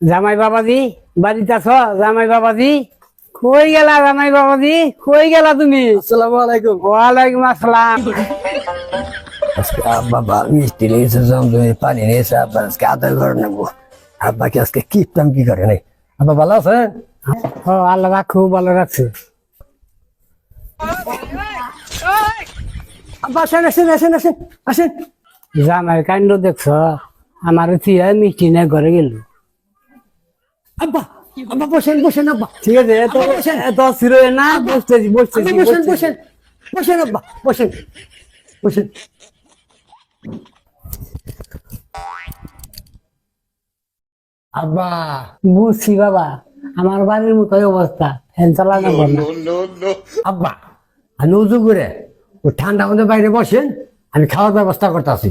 জামাই বাবাজি বাড়িতে আছো? জামাই বাবাজি কই গেলা জামাই বাবাজি? কই গেলা তুমি? আসসালামু আলাইকুম। ওয়ালাইকুম আসসালাম। আজকে বাবা মিষ্টি নিয়েছে জমজমে পানি নিয়েছে আব্বা আজকে আদর করে নেব। আব্বাকে আজকে কিপতাম কি করে নাই? আব্বা ভালো আছেন ও আল্লাহ খুব ভালো রাখছে। আব্বা আসেন আসেন আসেন আসেন আসেন। জামাই কাণ্ড দেখছ? আমার থিয়া মিষ্টি নিয়ে ঘরে গেল। আব্বা আব্বা বসেন বসেন আব্বা। ঠিক আছে এত এত না বসতেছি বসতেছি বসেন বসেন বসেন আব্বা বসেন বসেন। আব্বা বুঝছি বাবা আমার বাড়ির মতো অবস্থা ফ্যান চালানো না আব্বা আমি উজু করে ঠান্ডা মধ্যে বাইরে বসেন আমি খাওয়ার ব্যবস্থা করতেছি।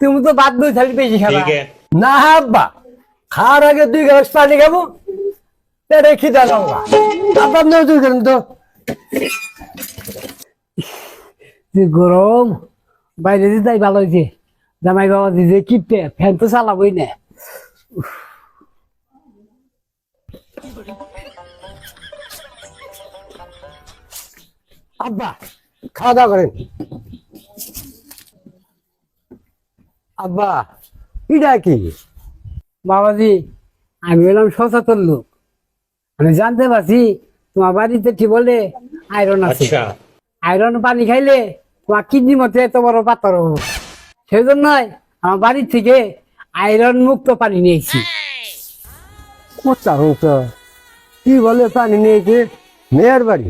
তুমি তো বাদ দুই থালি বেশি খাবা না আব্বা খাওয়ার আগে দুই গ্লাস পানি খাব পেটে খিদা লাগবো। আব্বা আপনি উজু করেন তো গরম। বাইরে যে তাই ভালো হয়েছে জামাই বাবা দিদি কিপটে ফ্যান তো চালাবই না। আব্বা খাওয়া দাওয়া করেন। আব্বা এটা কি বাবাজি আমি হলাম সচেতন লোক। আমি জানতে পারছি তোমার বাড়িতে কি বলে আয়রন আছে। আয়রন পানি খাইলে তোমার কিডনি মতে এত বড় পাথর হব। সেই জন্যই আমার বাড়ির থেকে আয়রন মুক্ত পানি নিয়েছি। কোথা হতো কি বলে পানি নিয়েছে মেয়ের বাড়ি?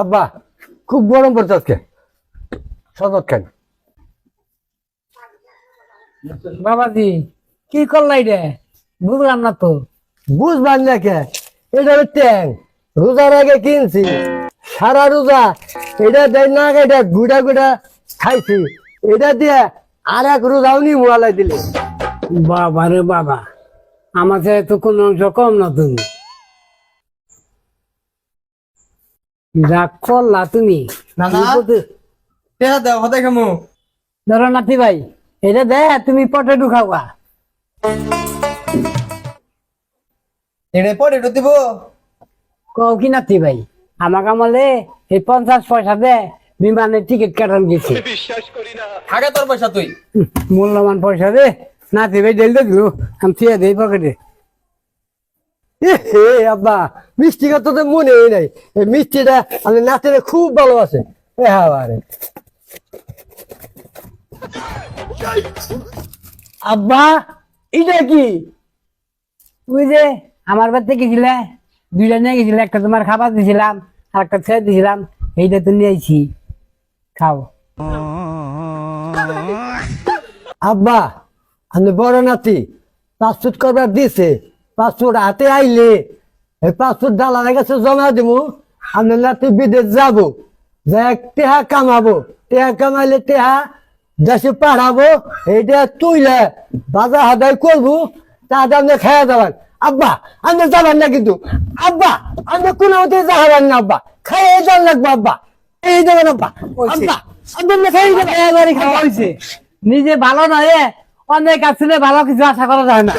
আব্বা খুব গরম পড়ছে আজকে। সদর খান বাবাজি কি করলাই রে বুঝলাম না তো। বুঝবার না কে? এটা ট্যাং। রোজার আগে কিনছি। সারা রোজা এটা দেয় না এটা গুড়া গুড়া খাইছি। এটা দিয়ে আর এক রোজাও নি মোয়ালাই দিলে। বাবা রে বাবা থেকে তো কোনো অংশ কম না তুমি। করলা তুমি? দেও ধরো নাতি ভাই এটা দে তুমি পটে ঢুকাবা এনে পরে দিব। কও কি নাতি ভাই আমাকে আমলে এই পঞ্চাশ পয়সা দে বিমানের টিকিট কাটান গেছে। আগে তোর পয়সা তুই। মূল্যবান পয়সা দে। নাতি ভাই ডেল দিল আমি থিয়ে দেই পকেটে। হে আব্বা মিষ্টি কথা তো মনে নাই। মিষ্টিটা আমি নাচতে খুব ভালোবাসে। এ আব্বা এটা কি? ওই যে আমার বাড়িতে গেছিলে দুইটা নিয়ে গেছিলে একটা তোমার খাবার দিছিলাম আর একটা ছেড়ে দিছিলাম এইটা তো নিয়ে আইছি। খাও। আব্বা আমি বড় নাতি পাসপোর্ট করবার দিছে। পাসপোর্ট হাতে আইলে এই পাসপোর্ট দালালের কাছে জমা দিব আমি নাতি বিদেশ যাব। যে টেহা কামাবো টেহা কামাইলে টেহা দেশে পাঠাবো এইটা তুইলে বাজার হাদাই করব তাহলে আপনি খেয়ে যাবেন। আব্বা আপনি যাবেন না কিন্তু। আব্বা আপনি কোনো মতে যাবেন না আব্বা। খেয়ে যান লাগবো আব্বা। এই যাবেন আব্বা আব্বা আপনি খেয়ে যাবেন। নিজে ভালো নয় অনেক আসলে ভালো কিছু আশা করা যায় না।